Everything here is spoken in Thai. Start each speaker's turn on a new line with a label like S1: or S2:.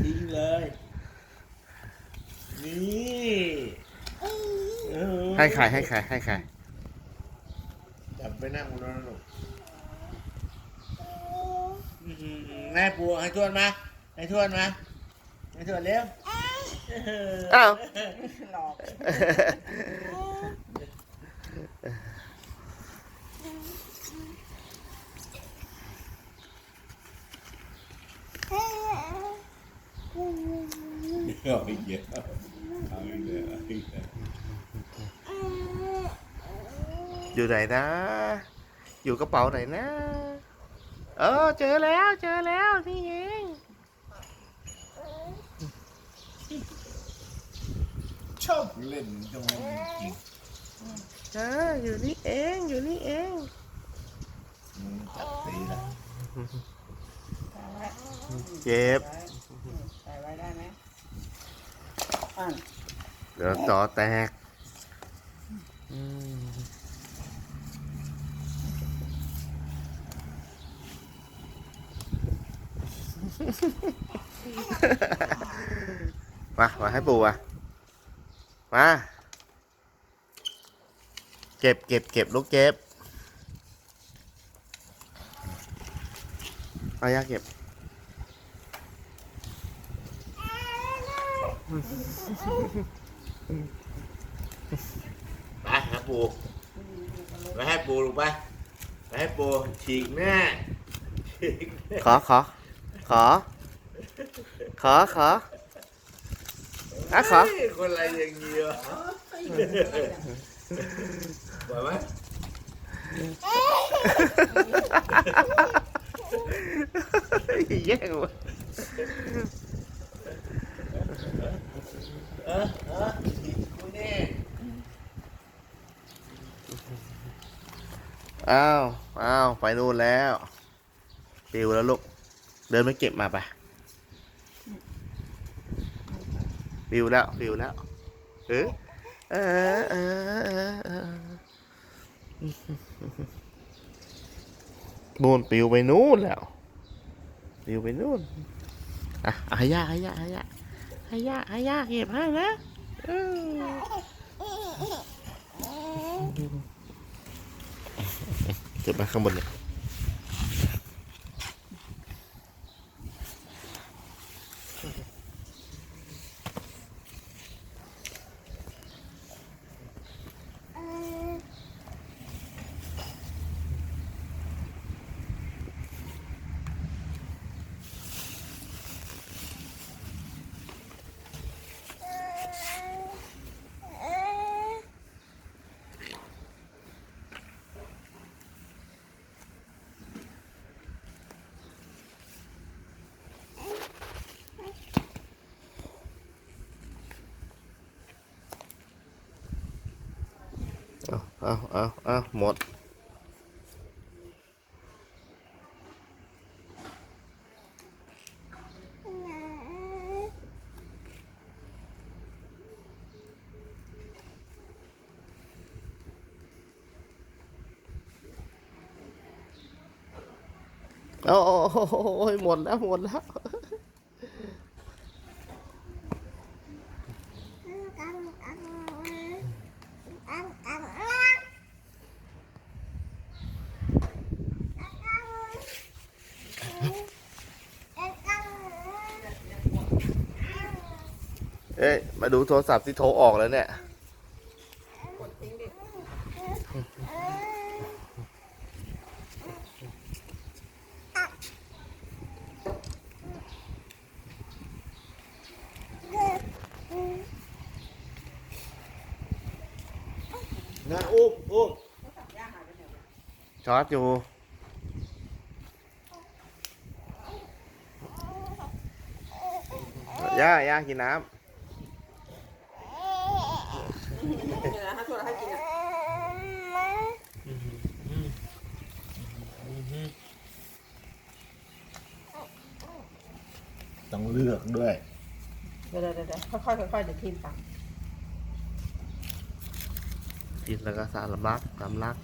S1: ทิ้งเลย นี่
S2: ให้ใครให้ใครให้ใคร
S1: จับไปนั่งบนนั้นลูกแม่ปูให้ทวดมาให้ทวดมาให้ทวดเร็ว
S2: อ้าว
S3: หลอก
S1: เอาอีกเยอะเอาอีกเยอะเอาอีกเย อะ
S2: อยู่ไหนนะอยู่กระเป๋าไหนนะ เออ เจอแล้ว เจอแล้ว นี่เอง
S1: ชอบเล่นตรงนั้นจริง
S2: เออ อยู่นี่เอง อยู่นี่เอง
S1: ๆมึงจับตีละ
S2: เจ็บ
S3: ใส่ไว้ได้ไหม อะ
S2: เดี๋ยวจอแตกอืมมา มาให้ปู่มามา เก็บเก็บเก็บลูกเก็บ เอายาเก็บ
S1: ไปหาปูไปให้ปูลูกไปไปให้ปูฉีกแน่ฉีกแน่
S2: ขอขอขอ ขอขออะขอ
S1: เฮ้ยคนอะไรอย่างเงี้ยวะปล่อยไหม
S2: แย่งวะ
S1: เออเออคุณแน่
S2: อ้าวอ้าวไปนู่นแล้วปิวแล้วลูก เดินไปเก็บมาไปปิวแล้วปิวแล้ว เออเออเออเออเออนู่นปิวไปนู่นแล้วปิวไปนู่นอะอาให้ยาให้ยาห้ยา ให้ยาให้ยาเก็บให้นะเออเก็บมาข้างบนเนี่ยเอาเอาเอาเอาหมด โอ้โอ้ยหมดแล้ว หมดแล้ว เอ้ยมาดูโทรศัพท์ที่โทรออกแล้วเนี่ย
S3: กดทิ้งดิ
S1: นะอุ้มอุ้ม
S3: ย่าหายไปไหนวะ
S2: ชอยู่ย่าย่ากินน้
S3: เดี๋ยวนะให้ตัวเราให้กินอะ
S1: ต้อง เลือกด้วย
S3: เดี๋ยวเดี๋ยวเดี๋ยวค่อยๆค่อยๆเดี๋ยวทีมตังำ
S2: กินแล้วก็สารลักสารลัก
S3: เ